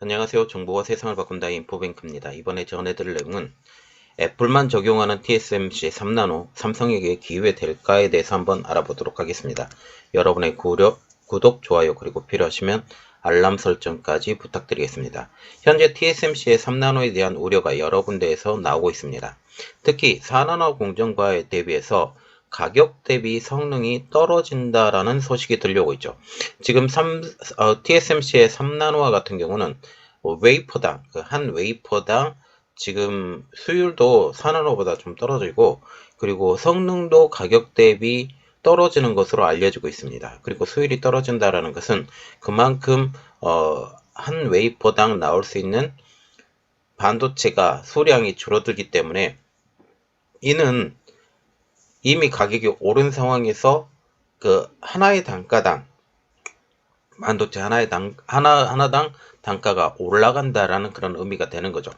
안녕하세요. 정보가 세상을 바꾼다 인포뱅크입니다. 이번에 전해드릴 내용은 애플만 적용하는 TSMC 3나노 삼성에게 기회 될까에 대해서 한번 알아보도록 하겠습니다. 여러분의 구력, 구독, 좋아요 그리고 필요하시면 알람 설정까지 부탁드리겠습니다. 현재 TSMC의 3나노에 대한 우려가 여러 군데에서 나오고 있습니다. 특히 4나노 공정과에 대비해서 가격 대비 성능이 떨어진다라는 소식이 들려오고 있죠. 지금 3, 어, TSMC의 3나노와 같은 경우는 뭐 웨이퍼당, 그한 웨이퍼당 지금 수율도 4나노보다 좀 떨어지고 그리고 성능도 가격 대비 떨어지는 것으로 알려지고 있습니다. 그리고 수율이 떨어진다라는 것은 그만큼 어, 한 웨이퍼당 나올 수 있는 반도체가 수량이 줄어들기 때문에 이는 이미 가격이 오른 상황에서 그 하나의 단가당 반도체 하나의 당 하나 하나당 단가가 올라간다라는 그런 의미가 되는 거죠.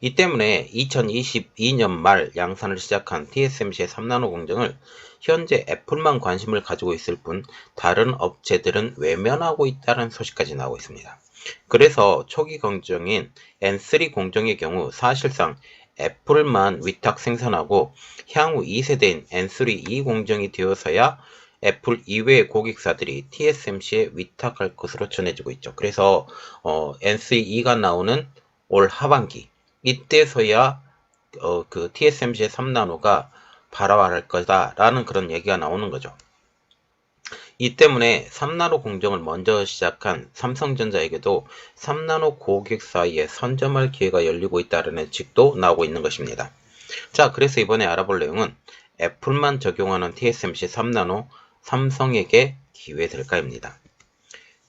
이 때문에 2022년 말 양산을 시작한 TSMC의 3나노 공정을 현재 애플만 관심을 가지고 있을 뿐 다른 업체들은 외면하고 있다는 소식까지 나오고 있습니다. 그래서 초기 공정인 N3 공정의 경우 사실상 애플만 위탁 생산하고 향후 2세대인 N3 2 공정이 되어서야 애플 이외의 고객사들이 TSMC에 위탁할 것으로 전해지고 있죠. 그래서 어, N3 2가 나오는 올 하반기 이때서야 어, 그 TSMC의 3나노가 발화할 거다라는 그런 얘기가 나오는 거죠. 이 때문에 3나노 공정을 먼저 시작한 삼성전자에게도 3나노 고객 사이에 선점할 기회가 열리고 있다는 직도 나오고 있는 것입니다. 자, 그래서 이번에 알아볼 내용은 애플만 적용하는 TSMC 3나노 삼성에게 기회 될까입니다.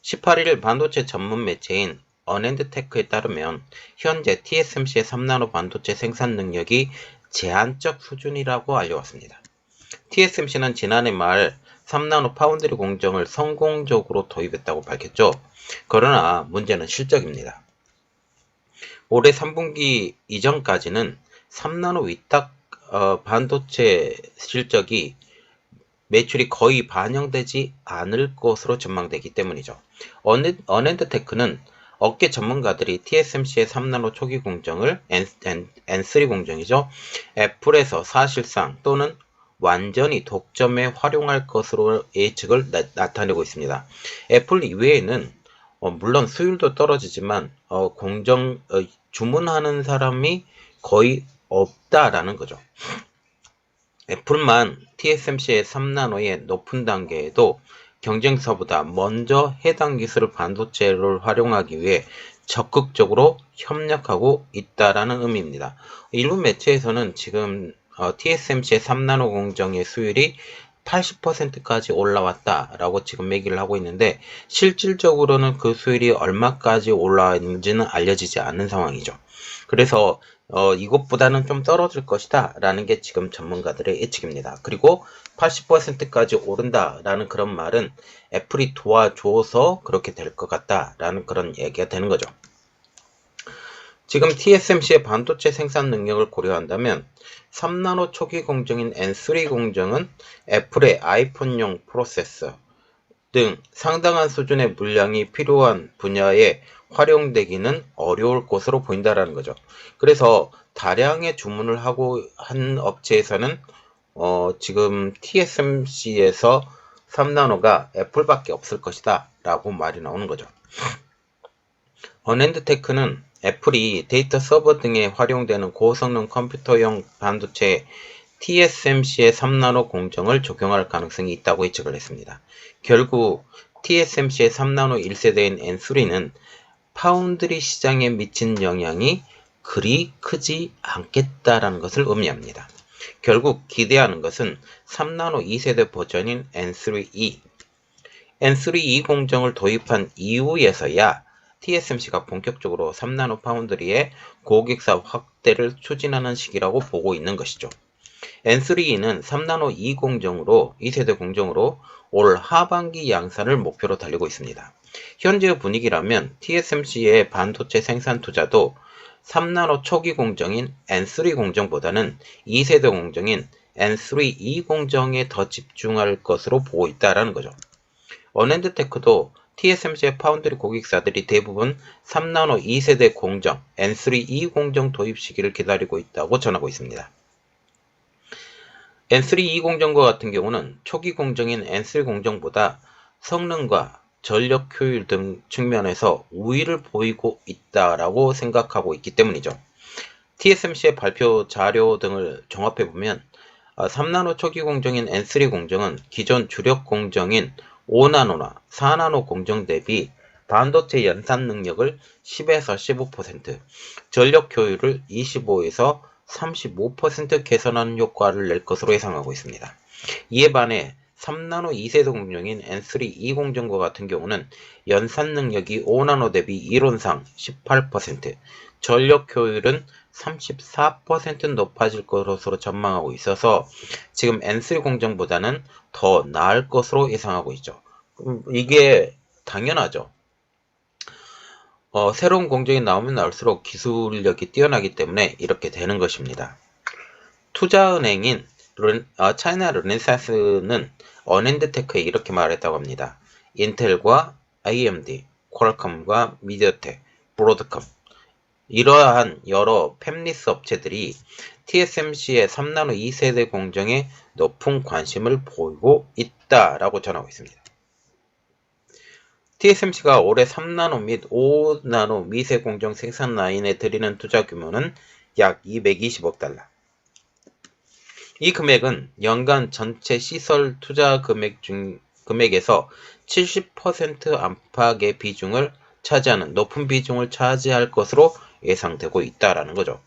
18일 반도체 전문 매체인 언앤드테크에 따르면 현재 TSMC의 3나노 반도체 생산 능력이 제한적 수준이라고 알려왔습니다. TSMC는 지난해 말 3나노 파운드리 공정을 성공적으로 도입했다고 밝혔죠. 그러나 문제는 실적입니다. 올해 3분기 이전까지는 3나노 위탁 어, 반도체 실적이 매출이 거의 반영되지 않을 것으로 전망되기 때문이죠. 언앤드테크는 업계 전문가들이 TSMC의 3나노 초기 공정을 N, N, N3 공정이죠. 애플에서 사실상 또는 완전히 독점에 활용할 것으로 예측을 나, 타내고 있습니다. 애플 이외에는 어, 물론 수율도 떨어지지만 어, 공정 어, 주문하는 사람이 거의 없다라는 거죠. 애플만 TSMC의 3나노의 높은 단계에도 경쟁사보다 먼저 해당 기술을 반도체를 활용하기 위해 적극적으로 협력하고 있다라는 의미입니다. 일부 매체에서는 지금 어, TSMC의 3나노 공정의 수율이 80%까지 올라왔다라고 지금 얘기를 하고 있는데 실질적으로는 그 수율이 얼마까지 올라왔는지는 알려지지 않는 상황이죠. 그래서 어, 이것보다는 좀 떨어질 것이다 라는 게 지금 전문가들의 예측입니다. 그리고 80%까지 오른다 라는 그런 말은 애플이 도와줘서 그렇게 될 것 같다 라는 그런 얘기가 되는 거죠. 지금 TSMC의 반도체 생산 능력을 고려한다면 3나노 초기 공정인 N3 공정은 애플의 아이폰용 프로세서 등 상당한 수준의 물량이 필요한 분야에 활용되기는 어려울 것으로 보인다라는 거죠. 그래서 다량의 주문을 하고 한 업체에서는 어, 지금 TSMC에서 3나노가 애플밖에 없을 것이다 라고 말이 나오는 거죠. 언앤드테크는 애플이 데이터 서버 등에 활용되는 고성능 컴퓨터용 반도체 TSMC의 3나노 공정을 적용할 가능성이 있다고 예측을 했습니다. 결국 TSMC의 3나노 1세대인 N3는 파운드리 시장에 미친 영향이 그리 크지 않겠다라는 것을 의미합니다. 결국 기대하는 것은 3나노 2세대 버전인 N3E. N3E 공정을 도입한 이후에서야 TSMC가 본격적으로 3나노 파운드리의 고객사 확대를 추진하는 시기라고 보고 있는 것이죠. N3E는 3나노 2 공정으로 2세대 공정으로 올 하반기 양산을 목표로 달리고 있습니다. 현재의 분위기라면 TSMC의 반도체 생산 투자도 3나노 초기 공정인 N3 공정보다는 2세대 공정인 N3E 공정에 더 집중할 것으로 보고 있다라는 거죠. 언앤드테크도 TSMC의 파운드리 고객사들이 대부분 3나노 2세대 공정 N3E 공정 도입 시기를 기다리고 있다고 전하고 있습니다. N3E 공정과 같은 경우는 초기 공정인 N3 공정보다 성능과 전력 효율 등 측면에서 우위를 보이고 있다라고 생각하고 있기 때문이죠. TSMC의 발표 자료 등을 종합해 보면 3나노 초기 공정인 N3 공정은 기존 주력 공정인 5나노나 4나노 공정 대비 반도체 연산 능력을 10에서 15%, 전력 효율을 25에서 35% 개선하는 효과를 낼 것으로 예상하고 있습니다. 이에 반해 3나노 2세대 공정인 N3E 공정과 같은 경우는 연산 능력이 5나노 대비 이론상 18%, 전력 효율은 34% 높아질 것으로 전망하고 있어서 지금 N3 공정보다는 더 나을 것으로 예상하고 있죠. 이게 당연하죠. 어, 새로운 공정이 나오면 나올수록 기술력이 뛰어나기 때문에 이렇게 되는 것입니다. 투자은행인 르, 어, 차이나 르네사스는 어넨드테크에 이렇게 말했다고 합니다. 인텔과 AMD, 퀄컴과 미디어텍, 브로드컴 이러한 여러 팹리스 업체들이 TSMC의 3나노 2세대 공정에 높은 관심을 보이고 있다라고 전하고 있습니다. TSMC가 올해 3나노 및 5나노 미세 공정 생산 라인에 들이는 투자 규모는 약 220억 달러. 이 금액은 연간 전체 시설 투자 금액 중, 금액에서 70% 안팎의 비중을 차지하는 높은 비중을 차지할 것으로 예상되고 있다라는 거죠.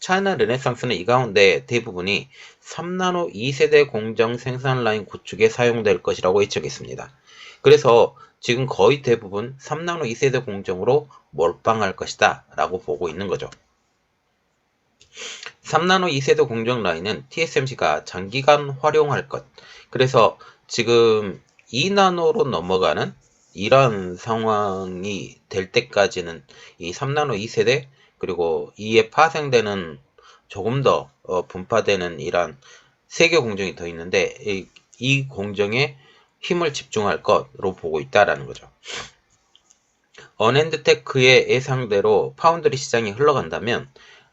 차이나 르네상스는 이 가운데 대부분이 3나노 2세대 공정 생산 라인 구축에 사용될 것이라고 예측했습니다. 그래서 지금 거의 대부분 3나노 2세대 공정으로 몰빵할 것이다 라고 보고 있는 거죠. 3나노 2세대 공정 라인은 TSMC가 장기간 활용할 것. 그래서 지금 2나노로 넘어가는 이런 상황이 될 때까지는 이 3나노 2세대 그리고 이에 파생되는 조금 더 어, 분파되는 이런 세계 공정이 더 있는데 이, 이 공정에 힘을 집중할 것으로 보고 있다라는 거죠. 언핸드테크의 예상대로 파운드리 시장이 흘러간다면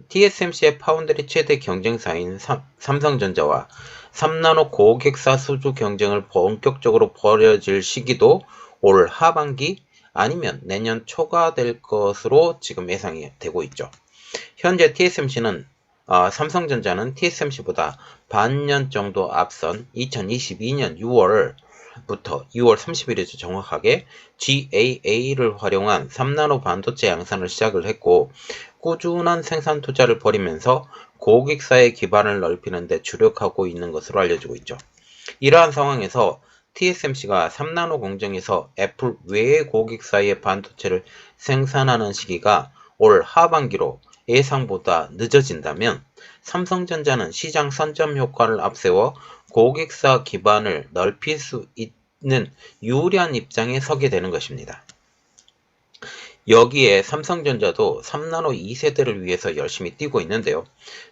TSMC의 파운드리 최대 경쟁사인 삼성전자와 3나노 고객사 수주 경쟁을 본격적으로 벌여질 시기도 올 하반기 아니면 내년 초가 될 것으로 지금 예상이 되고 있죠. 현재 TSMC는 어, 삼성전자는 TSMC보다 반년 정도 앞선 2022년 6월 부터 6월 30일이죠. 정확하게 GAA를 활용한 3나노 반도체 양산을 시작을 했고 꾸준한 생산 투자를 벌이면서 고객사의 기반을 넓히는 데 주력하고 있는 것으로 알려지고 있죠. 이러한 상황에서 TSMC가 3나노 공정에서 애플 외의 고객사의 반도체를 생산하는 시기가 올 하반기로 예상보다 늦어진다면 삼성전자는 시장 선점 효과를 앞세워 고객사 기반을 넓힐 수 있는 유리한 입장에 서게 되는 것입니다. 여기에 삼성전자도 3나노 2세대를 위해서 열심히 뛰고 있는데요.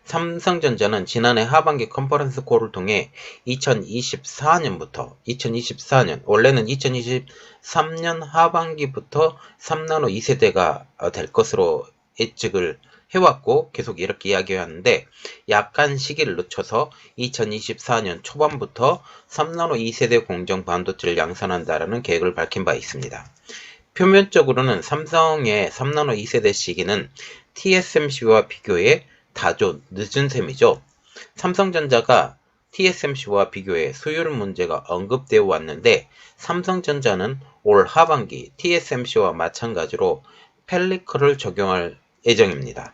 삼성전자는 지난해 하반기 컨퍼런스 콜을 통해 2024년부터 2024년 원래는 2023년 하반기부터 3나노 2세대가 될 것으로 예측을 해왔고 계속 이렇게 이야기해왔는데 약간 시기를 늦춰서 2024년 초반부터 3나노 2세대 공정 반도체를 양산한다라는 계획을 밝힌 바 있습니다. 표면적으로는 삼성의 3나노 2세대 시기는 TSMC와 비교해 다조 늦은 셈이죠. 삼성전자가 TSMC와 비교해 수율 문제가 언급되어 왔는데 삼성전자는 올 하반기 TSMC와 마찬가지로 펠리커를 적용할 예정입니다.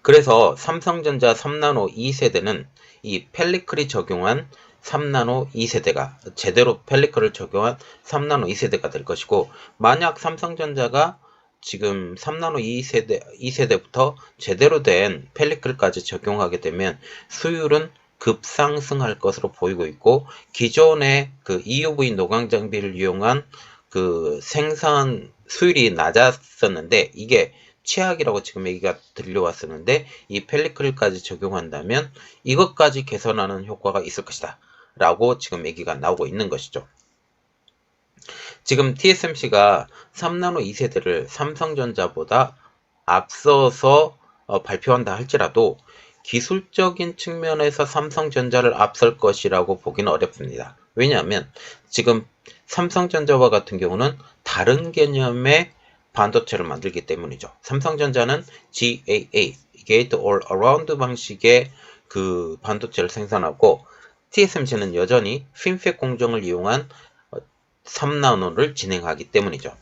그래서 삼성전자 3나노 2세대는 이 펠리클이 적용한 3나노 2세대가 제대로 펠리클을 적용한 3나노 2세대가 될 것이고 만약 삼성전자가 지금 3나노 2세대 2세대부터 제대로 된 펠리클까지 적용하게 되면 수율은 급상승할 것으로 보이고 있고 기존의 그 EUV 노광 장비를 이용한 그 생산 수율이 낮았었는데 이게 최악이라고 지금 얘기가 들려왔었는데 이 펠리클까지 적용한다면 이것까지 개선하는 효과가 있을 것이다 라고 지금 얘기가 나오고 있는 것이죠 지금 TSMC가 3나노 2세대를 삼성전자보다 앞서서 어, 발표한다 할지라도 기술적인 측면에서 삼성전자를 앞설 것이라고 보기는 어렵습니다. 왜냐하면 지금 삼성전자와 같은 경우는 다른 개념의 반도체를 만들기 때문이죠. 삼성전자는 GAA, Gate All Around 방식의 그 반도체를 생산하고 TSMC는 여전히 핀팩 공정을 이용한 3나노를 진행하기 때문이죠.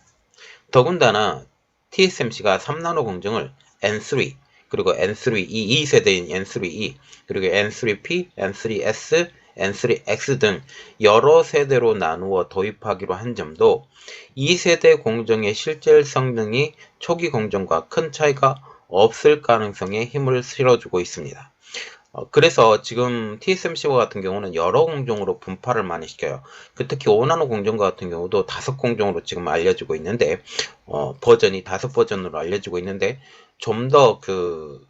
더군다나 TSMC가 3나노 공정을 N3 그리고 N3E 2세대인 N3E 그리고 N3P, N3S, N3X 등 여러 세대로 나누어 도입하기로 한 점도 2세대 공정의 실제 성능이 초기 공정과 큰 차이가 없을 가능성에 힘을 실어주고 있습니다. 어, 그래서 지금 TSMC와 같은 경우는 여러 공정으로 분파를 많이 시켜요. 그 특히 5나노 공정과 같은 경우도 다섯 공정으로 지금 알려지고 있는데 어, 버전이 다섯 버전으로 알려지고 있는데 좀 더 그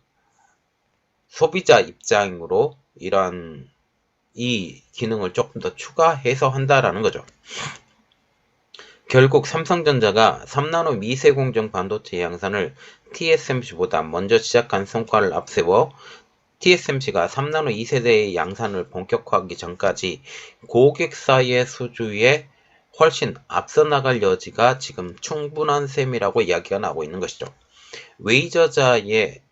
소비자 입장으로 이러한 이 기능을 조금 더 추가해서 한다라는 거죠. 결국 삼성전자가 3나노 미세 공정 반도체 양산을 TSMC보다 먼저 시작한 성과를 앞세워 TSMC가 3나노 2세대의 양산을 본격화하기 전까지 고객사의 수주에 훨씬 앞서 나갈 여지가 지금 충분한 셈이라고 이야기가 나오고 있는 것이죠. 웨이저자의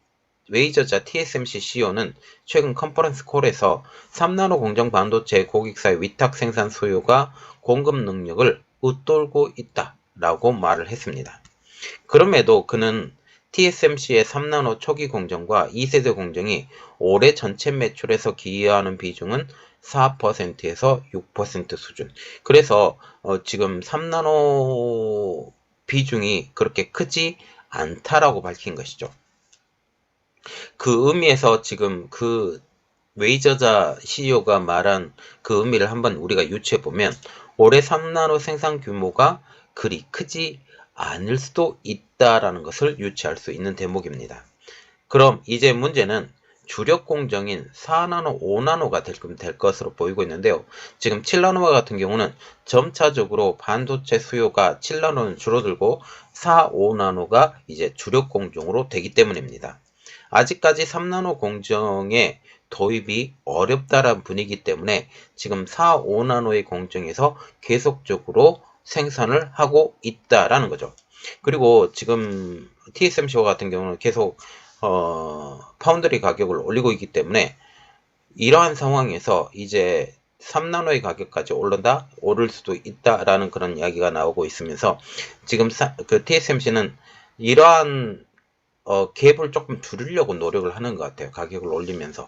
웨이저자 TSMC CEO는 최근 컨퍼런스 콜에서 3나노 공정 반도체 고객사의 위탁 생산 수요가 공급 능력을 웃돌고 있다라고 말을 했습니다. 그럼에도 그는 TSMC의 3나노 초기 공정과 2세대 공정이 올해 전체 매출에서 기여하는 비중은 4%에서 6% 수준. 그래서 어, 지금 3나노 비중이 그렇게 크지 않다라고 밝힌 것이죠. 그 의미에서 지금 그 웨이저자 CEO가 말한 그 의미를 한번 우리가 유추해 보면 올해 3나노 생산 규모가 그리 크지 않을 수도 있다라는 것을 유추할 수 있는 대목입니다. 그럼 이제 문제는 주력 공정인 4나노, 5나노가 될, 될 것으로 보이고 있는데요. 지금 7나노와 같은 경우는 점차적으로 반도체 수요가 7나노는 줄어들고 4, 5나노가 이제 주력 공정으로 되기 때문입니다. 아직까지 3나노 공정의 도입이 어렵다란 분위기 때문에 지금 4, 5나노의 공정에서 계속적으로 생산을 하고 있다라는 거죠. 그리고 지금 TSMC와 같은 경우는 계속 어, 파운드리 가격을 올리고 있기 때문에 이러한 상황에서 이제 3나노의 가격까지 올른다 오를 수도 있다라는 그런 이야기가 나오고 있으면서 지금 사, 그 TSMC는 이러한 어, 갭을 조금 줄이려고 노력을 하는 것 같아요. 가격을 올리면서.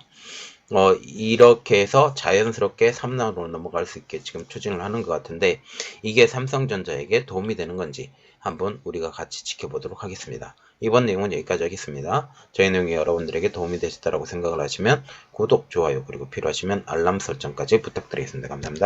어, 이렇게 해서 자연스럽게 3나노로 넘어갈 수 있게 지금 추진을 하는 것 같은데 이게 삼성전자에게 도움이 되는 건지 한번 우리가 같이 지켜보도록 하겠습니다. 이번 내용은 여기까지 하겠습니다. 저희 내용이 여러분들에게 도움이 되셨다고 생각을 하시면 구독, 좋아요, 그리고 필요하시면 알람 설정까지 부탁드리겠습니다. 감사합니다.